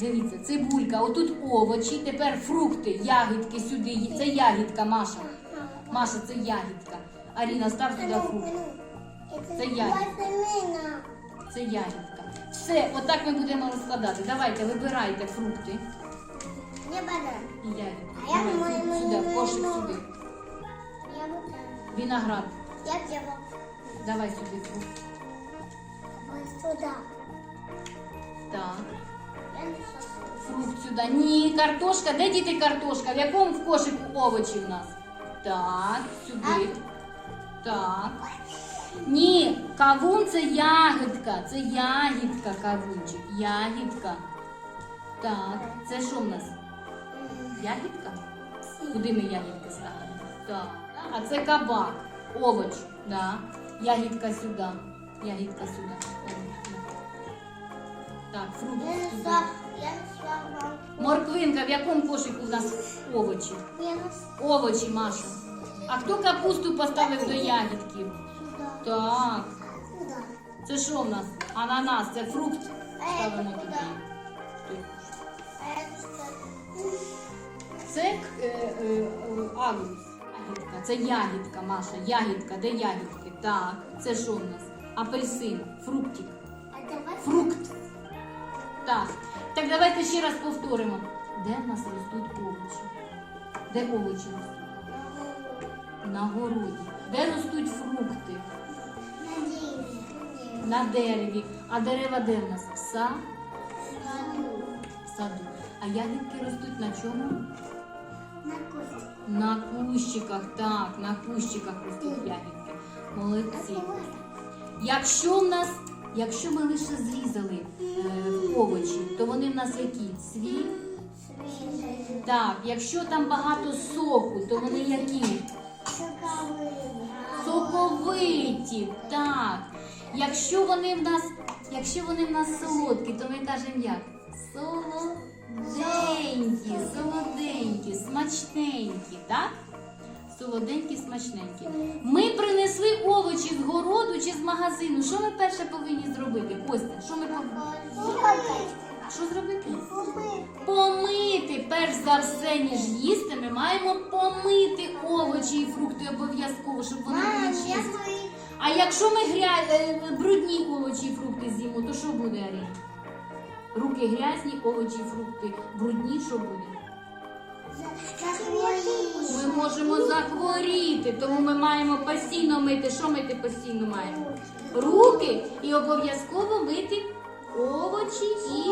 Дивіться, цибулька, отут овочі, тепер фрукти, ягідки сюди. Це ягідка, Маша. Маша, це ягідка. Аріна, став сюди фрукт. Це ягідка. Це ягідка. Все, отак ми будемо розкладати. Давайте, вибирайте фрукти Я бадам. і ягідки. Сюди, кошик сюди. Виноград. Я взяла. Давай сюди фрукт. Ось туди. Так. Фрукт сюди. Ні, картошка. Де діти картошка? В якому в кошику овочі в нас? Так, сюди. Так. Ні, кавун це ягідка. Це ягідка, кавунчик. Ягідка. Так, це що в нас? Ягідка? Куди ми ягідки ставимо? Так. А це кабак. Овоч. Да. Ягідка сюди. Ягідка сюди. Так, фрукт Я. Морквинка, в якому кошику в нас овочі? Я. Овочі, Маша. А хто капусту поставив до ягідків? Так. Це що в нас? Ананас, це фрукт. Ставимо туди. куди? А я не сосу. Це е, е, е, агрус. Ягідка. Це ягідка, Маша. Ягідка. Де ягідки? Так. Це що в нас? Апельсин. Фруктик. А давай. Фрукт. Так. Так давайте ще раз повторимо. Де в нас ростуть овочі? Де овочі ростуть? На городі. Де ростуть фрукти? Надеюсь. На дереві. А дерева де в нас? В са- Саду. саду. А ягідки ростуть на чому? На кості. На кущиках. Так, на кущиках ростуть ягідки. Молодці. Якщо в нас, якщо ми лише зрізали е, овочі, то вони в нас які? Свіжий. Так, якщо там багато соку, то вони які? Соковиті. Так. Якщо вони в нас, якщо вони в нас солодкі, то ми кажемо як? Солоденькі, солоденькі, смачненькі, так? Солоденькі, смачненькі. Ми принесли овочі з городу чи з магазину. Що ми перше повинні зробити? Костя, що ми повинні? Що зробити? Помити, перш за все, ніж їсти, ми маємо помити овочі і фрукти обов'язково, щоб вони були чисті. А якщо ми гря... е, брудні овочі і фрукти з'їмо, то що буде, Аріна? Руки грязні, овочі і фрукти брудні, що буде? Ми можемо захворіти, тому ми маємо постійно мити. Що мити постійно маємо? Руки і обов'язково мити овочі і,